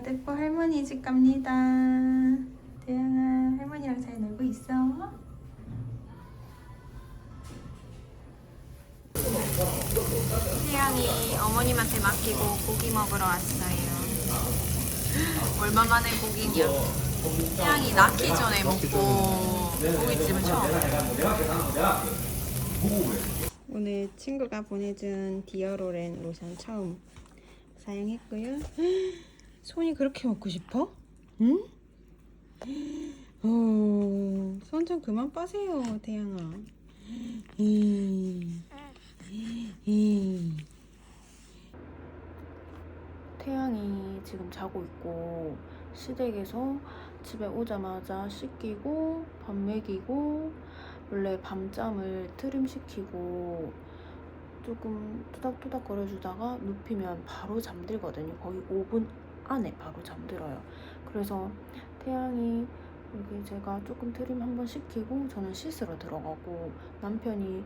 다대포 할머니 집 갑니다. 대양아, 할머니랑 잘 놀고 있어? 태양이 어머님한테 맡기고 고기 먹으러 왔어요. 얼마 만에 고기냐? 태양이 낳기 전에 먹고 고깃집은 처음. 오늘 친구가 보내준 디어로렌 로션 처음 사용했고요. 손이 그렇게 먹고 싶어? 응? 어, 손 좀 그만 빠세요, 태양아. 음. 음. 태양이 지금 자고 있고 시댁에서 집에 오자마자 씻기고 밥 먹이고 원래 밤잠을 트림시키고 조금 투닥투닥 거려주다가 눕히면 바로 잠들거든요. 거의 5분 안에 바로 잠들어요. 그래서 태양이 여기 제가 조금 트림 한번 시키고 저는 씻으러 들어가고 남편이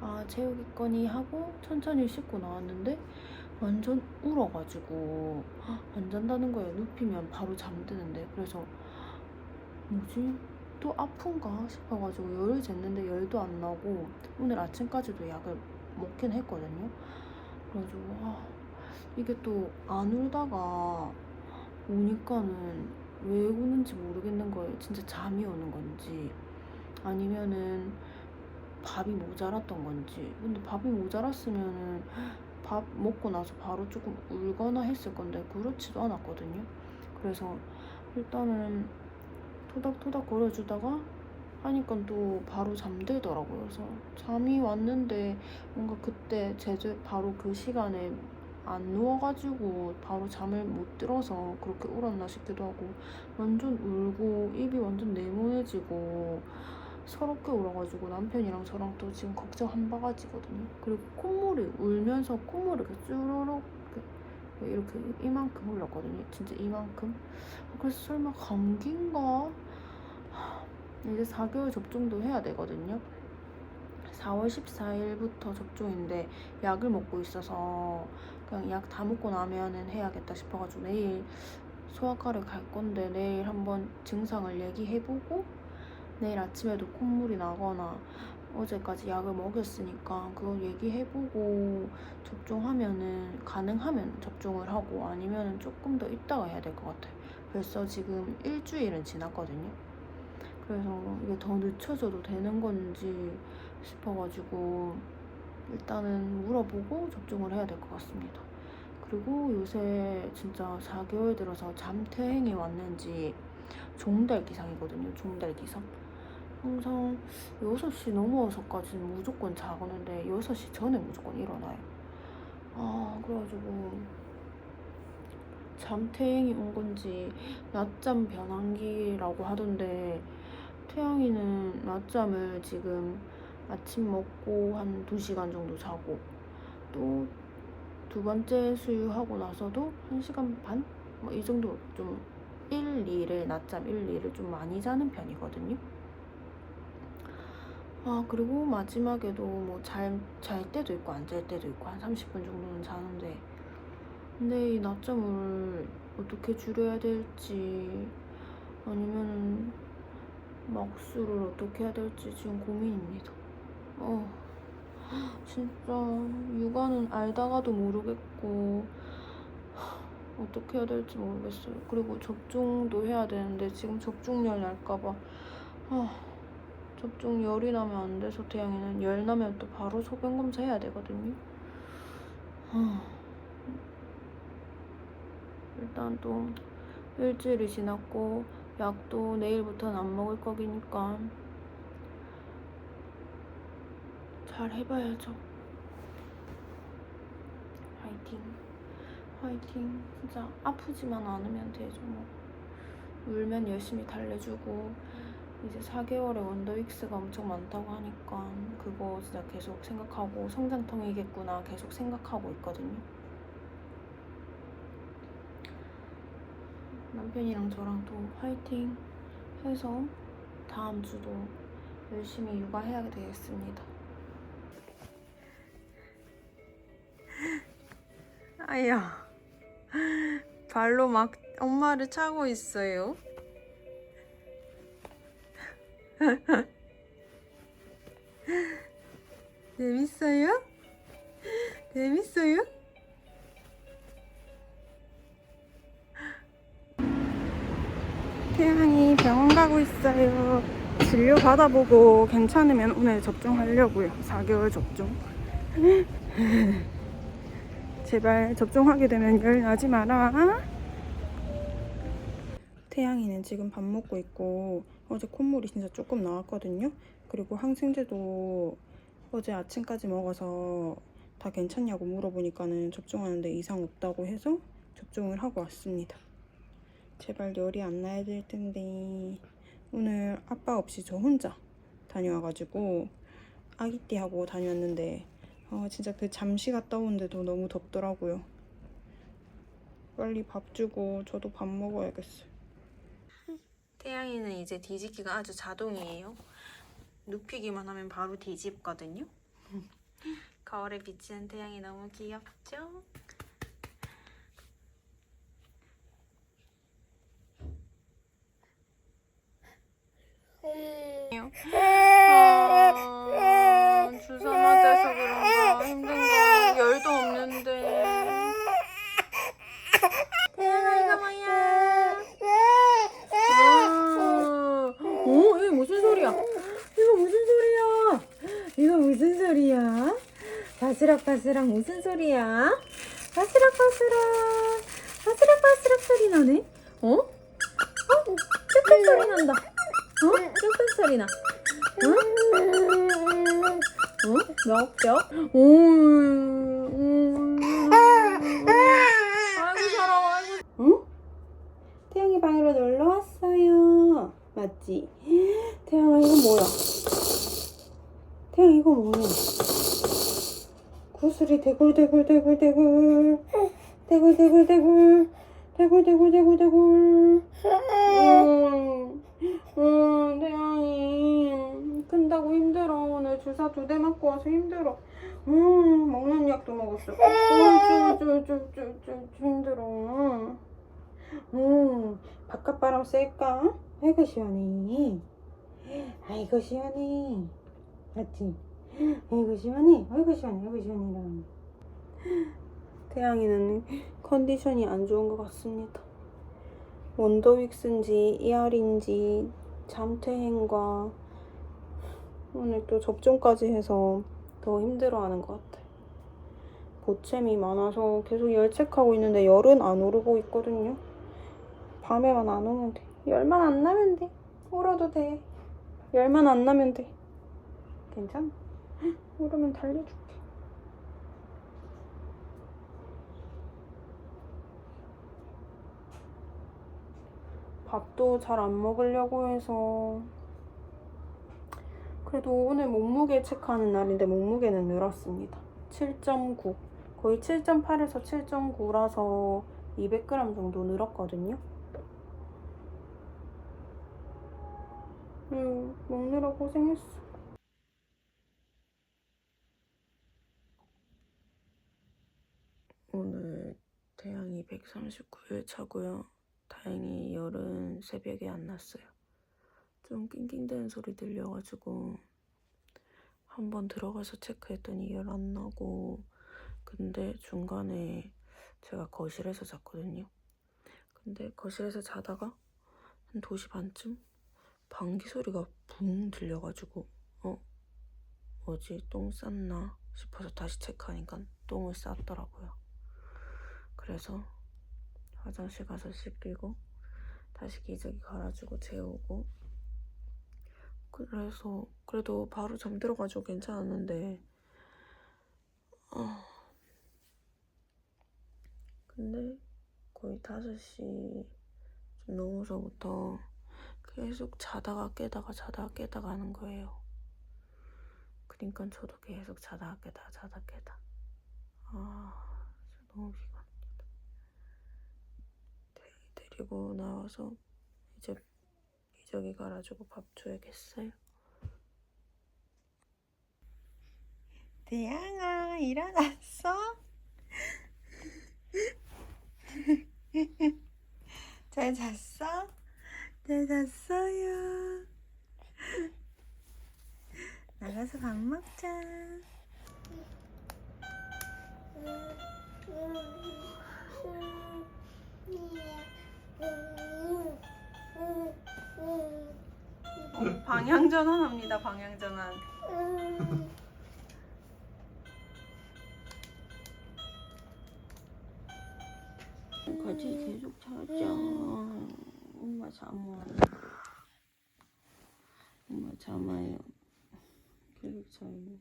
아 재우겠거니 하고 천천히 씻고 나왔는데 완전 울어가지고 안 잔다는 거예요. 눕히면 바로 잠드는데 그래서 뭐지 또 아픈가 싶어가지고 열을 쟀는데 열도 안 나고 오늘 아침까지도 약을 먹긴 했거든요. 그래가지고 아, 이게 또 안 울다가 오니까는 왜 우는지 모르겠는 거예요. 진짜 잠이 오는 건지 아니면은 밥이 모자랐던 건지. 근데 밥이 모자랐으면은 밥 먹고 나서 바로 조금 울거나 했을 건데 그렇지도 않았거든요. 그래서 일단은 토닥토닥 거려주다가 하니까 또 바로 잠들더라고요. 그래서 잠이 왔는데 뭔가 그때 제주 바로 그 시간에 안 누워가지고 바로 잠을 못 들어서 그렇게 울었나 싶기도 하고 완전 울고 입이 완전 네모내지고 서럽게 울어가지고 남편이랑 저랑 또 지금 걱정 한 바가지거든요. 그리고 콧물이 울면서 콧물이 이렇게 쭈르륵 이렇게 이만큼 흘렀거든요. 진짜 이만큼. 그래서 설마 감기인가? 이제 4개월 접종도 해야 되거든요. 4월 14일부터 접종인데 약을 먹고 있어서 그냥 약 다 먹고 나면은 해야겠다 싶어가지고 내일 소아과를 갈 건데 내일 한번 증상을 얘기해보고 내일 아침에도 콧물이 나거나 어제까지 약을 먹였으니까 그거 얘기해보고 접종하면은 가능하면 접종을 하고 아니면은 조금 더 있다가 해야 될 것 같아요. 벌써 지금 일주일은 지났거든요. 그래서 이게 더 늦춰져도 되는 건지 싶어가지고 일단은 물어보고 접종을 해야 될 것 같습니다. 그리고 요새 진짜 4개월 들어서 잠퇴행이 왔는지 종달 기상이거든요. 종달 기상. 항상 6시 넘어서까지는 무조건 자고는데 6시 전에 무조건 일어나요. 아, 그래가지고 잠퇴행이 온 건지 낮잠 변환기라고 하던데 태양이는 낮잠을 지금 아침 먹고 한 2시간 정도 자고 또 두 번째 수유하고 나서도 1시간 반? 뭐 이 정도 좀 1, 2를 낮잠 1, 2를 좀 많이 자는 편이거든요. 아 그리고 마지막에도 뭐잘잘 때도 있고 안 잘 때도 있고 한 30분 정도는 자는데 근데 이 낮잠을 어떻게 줄여야 될지 아니면은 막수를 어떻게 해야 될지 지금 고민입니다. 어, 진짜 육아는 알다가도 모르겠고 어떻게 해야 될지 모르겠어요. 그리고 접종도 해야 되는데 지금 접종열 날까봐 아, 접종 열이 나면 안 돼서 태양이는 열 나면 또 바로 소변 검사 해야 되거든요. 아, 일단 또 일주일이 지났고 약도 내일부터는 안 먹을 거기니까 잘 해봐야죠. 화이팅. 화이팅. 진짜 아프지만 않으면 되죠. 뭐. 울면 열심히 달래주고 이제 4개월에 원더윅스가 엄청 많다고 하니까 그거 진짜 계속 생각하고 성장통이겠구나 계속 생각하고 있거든요. 남편이랑 저랑 또 화이팅 해서 다음 주도 열심히 육아해야 되겠습니다. 아야. 발로 막 엄마를 차고 있어요. 재밌어요? 재밌어요? 태양이 병원 가고 있어요. 진료 받아보고 괜찮으면 오늘 접종하려고요. 4개월 접종. 제발 접종하게 되면 열 나지 마라. 태양이는 지금 밥 먹고 있고 어제 콧물이 진짜 조금 나왔거든요. 그리고 항생제도 어제 아침까지 먹어서 다 괜찮냐고 물어보니까는 접종하는데 이상 없다고 해서 접종을 하고 왔습니다. 제발 열이 안 나야 될 텐데 오늘 아빠 없이 저 혼자 다녀와가지고 아기띠하고 다녔는데 아 진짜 그 잠시 갔다 오는데도 너무 덥더라고요. 빨리 밥 주고 저도 밥 먹어야겠어요. 태양이는 이제 뒤집기가 아주 자동이에요. 눕히기만 하면 바로 뒤집거든요. 거울에 비치는 태양이 너무 귀엽죠? 아, 주사 맞아서 그런가 힘든가 열도 없는데 태양아 이거 뭐야 아, 어? 이게 무슨 소리야? 이거 무슨 소리야? 이거 무슨 소리야? 바스락바스락 무슨 소리야? 바스락 바스락 바스락 바스락 소리 나네? 어? 어? 쭈뼛 소리 난다 어? 쭈뼛 소리 나 응? 어? 멱적? 오, 음. 아이고 사랑워 아이고 응? 태양이 방으로 놀러 왔어요 맞지? 태양아 이거 뭐야? 태양 이거 뭐야? 구슬이 대굴대굴대굴대굴. 대굴대굴대굴. 대굴대굴대굴대굴. 음, 음, 태양이. 큰다고 힘들어. 오늘 주사 두 대 맞고 와서 힘들어. 음, 먹는 약도 먹었어. 어, 쭈쭈쭈쭈쭈 힘들어. 음, 바깥바람 쐴까? 아이고 시원해. 아이고 시원해. 맞지? 아이고 시원해. 아이고 시원해. 아이고 시원해라 태양이는 컨디션이 안 좋은 것 같습니다. 원더윅스인지 이알인지 잠퇴행과 오늘 또 접종까지 해서 더 힘들어하는 것 같아. 보챔이 많아서 계속 열 체크하고 있는데 열은 안 오르고 있거든요. 밤에만 안 오면 돼. 열만 안 나면 돼. 울어도 돼. 열만 안 나면 돼. 괜찮아. 오르면 달래줄게. 밥도 잘 안 먹으려고 해서 그래도 오늘 몸무게 체크하는 날인데 몸무게는 늘었습니다. 7.9 거의 7.8에서 7.9라서 200g 정도 늘었거든요. 음, 먹느라 고생했어. 오늘 태양이 139일 차고요. 다행히 열은 새벽에 안 났어요. 좀 낑낑대는 소리 들려가지고 한번 들어가서 체크했더니 열 안 나고 근데 중간에 제가 거실에서 잤거든요. 근데 거실에서 자다가 한 2시 반쯤 방귀 소리가 붕 들려가지고 어? 뭐지? 똥 쌌나 싶어서 다시 체크하니까 똥을 쌌더라고요. 그래서 화장실 가서 씻기고 다시 기저귀 갈아주고 재우고 그래서 그래도 바로 잠들어가지고 괜찮았는데 아 근데 거의 5시 좀 넘어서부터 계속 자다가 깨다가 자다가 깨다가 하는 거예요. 그러니까 저도 계속 자다가 깨다 자다 깨다 아 너무 피곤. 데리고 나와서 이제 기저귀 갈아주고 밥 줘야겠어요. 대양아 일어났어? 잘 잤어? 잘 잤어요. 나가서 밥 먹자. 어, 방향 전환합니다. 방향 전환. 같이 계속 자자. 엄마 잠아. 엄마 잠아요. 계속 자요.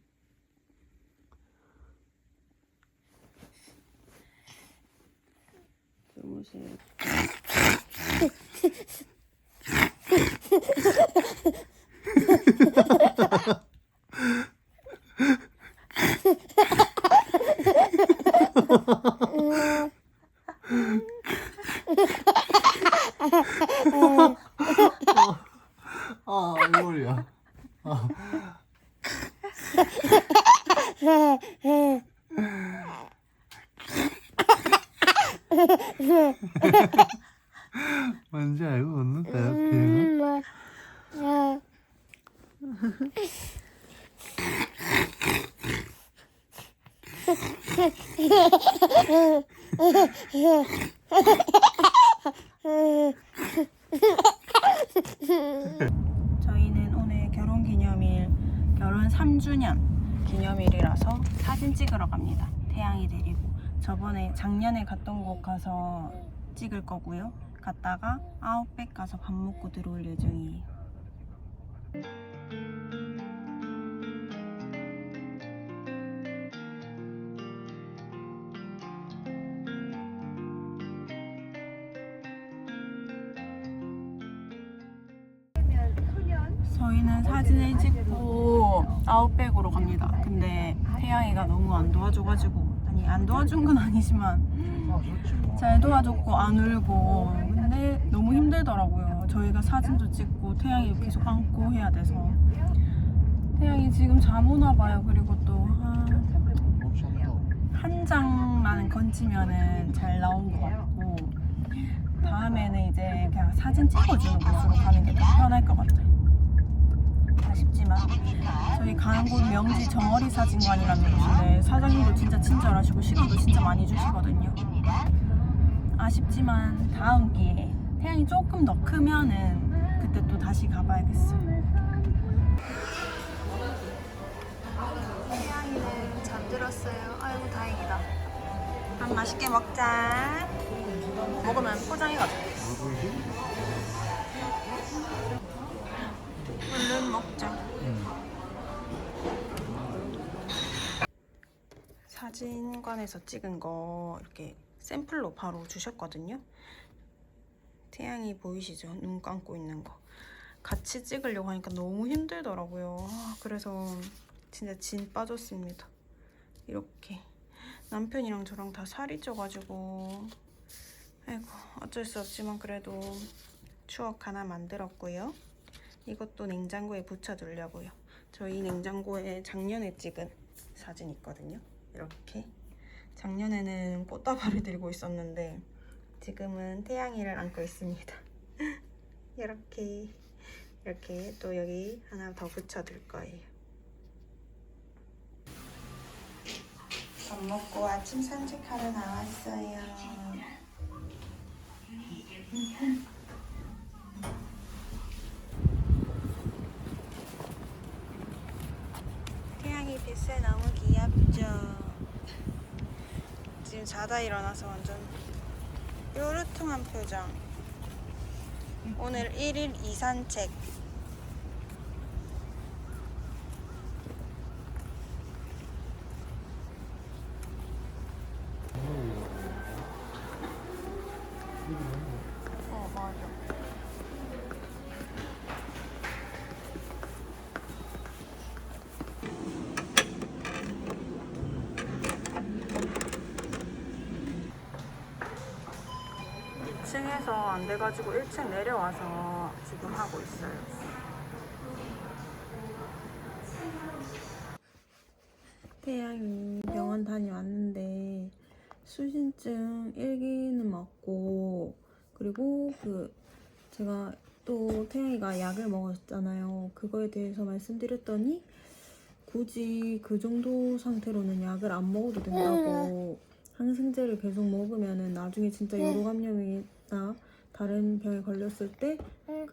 주무세요. 아, 머리야. 아. 뭔지 알고 웃는다요, 비행아? 저희는 오늘 결혼 기념일, 결혼 3주년 기념일이라서 사진 찍으러 갑니다. 태양이 데리고. 저번에 작년에 갔던 곳 가서 찍을 거고요. 갔다가 아웃백 가서 밥 먹고 들어올 예정이에요. 저희는 사진을 찍고 아웃백으로 갑니다. 근데 태양이가 너무 안 도와줘가지고 아니 안 도와준 건 아니지만 잘 도와줬고 안 울고 너무 힘들더라고요. 저희가 사진도 찍고 태양이 계속 안고 해야 돼서 태양이 지금 잠 오나 봐요. 그리고 또 한 장만 건지면은 잘 나온 것 같고 다음에는 이제 그냥 사진 찍어주는 곳으로 가는 게 더 편할 것 같아요. 아쉽지만 저희 가는 곳 명지 정어리 사진관이라는 곳인데 사장님도 진짜 친절하시고 시간도 진짜 많이 주시거든요. 아쉽지만 다음 기회에 태양이 조금 더 크면은 그때 또 다시 가봐야겠어요. 태양이는 잠들었어요. 아이고 다행이다. 밥 맛있게 먹자. 먹으면 포장해가지고. 얼른 먹자. 사진관에서 찍은 거 이렇게 샘플로 바로 주셨거든요. 태양이 보이시죠? 눈 감고 있는 거. 같이 찍으려고 하니까 너무 힘들더라고요. 아, 그래서 진짜 진 빠졌습니다. 이렇게 남편이랑 저랑 다 살이 쪄가지고 아이고 어쩔 수 없지만 그래도 추억 하나 만들었고요. 이것도 냉장고에 붙여두려고요. 저희 냉장고에 작년에 찍은 사진 있거든요. 이렇게 작년에는 꽃다발을 들고 있었는데 지금은 태양이를 안고 있습니다. 이렇게 이렇게 또 여기 하나 더 붙여둘 거예요. 밥 먹고 아침 산책하러 나왔어요. 태양이 뱃살 너무 귀엽죠. 지금 자다 일어나서 완전 뾰루퉁한 표정. 오늘 1일 2산책. 어, 1층에서 안 돼가지고 1층 내려와서 지금 하고 있어요. 태양이 병원 다녀왔는데 수신증 일기는 맞고 그리고 그 제가 또 태양이가 약을 먹었잖아요. 그거에 대해서 말씀드렸더니 굳이 그 정도 상태로는 약을 안 먹어도 된다고 음. 항생제를 계속 먹으면 나중에 진짜 네. 요로감염이 나 다른 병에 걸렸을 때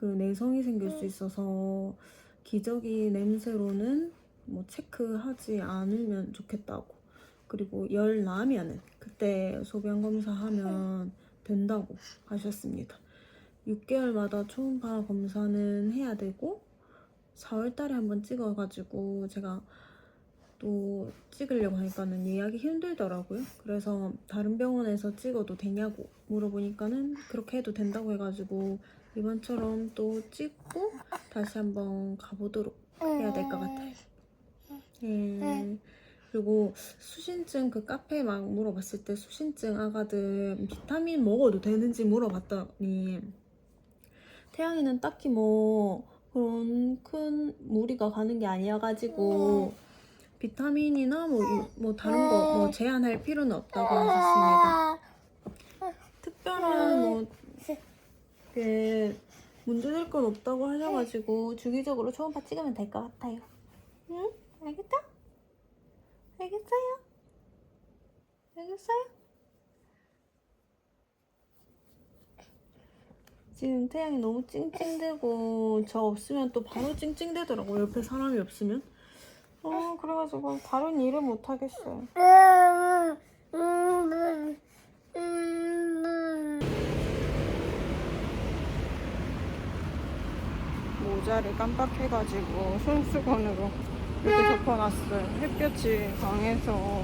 그 내성이 생길 수 있어서 기저귀 냄새로는 뭐 체크하지 않으면 좋겠다고 그리고 열 나면은 그때 소변 검사하면 된다고 하셨습니다. 6개월마다 초음파 검사는 해야 되고 4월 달에 한번 찍어가지고 제가 또 찍으려고 하니까는 예약이 힘들더라고요. 그래서 다른 병원에서 찍어도 되냐고 물어보니까는 그렇게 해도 된다고 해가지고 이번처럼 또 찍고 다시 한번 가보도록 해야 될 것 같아요. 예. 그리고 수신증 그 카페에 막 물어봤을 때 수신증 아가들 비타민 먹어도 되는지 물어봤더니 태양이는 딱히 뭐 그런 큰 무리가 가는 게 아니어가지고 비타민이나 뭐, 이- 뭐 다른 거 뭐 제한할 필요는 없다고 하셨습니다. 특별한 뭐 그 문제될 건 없다고 하셔가지고 주기적으로 초음파 찍으면 될 것 같아요. 응? 알겠죠? 알겠어요? 알겠어요? 지금 태양이 너무 찡찡대고 저 없으면 또 바로 찡찡대더라고 옆에 사람이 없으면 어 그래가지고 다른 일을 못 하겠어요. 모자를 깜빡해가지고 손수건으로 이렇게 덮어놨어요. 햇볕이 강해서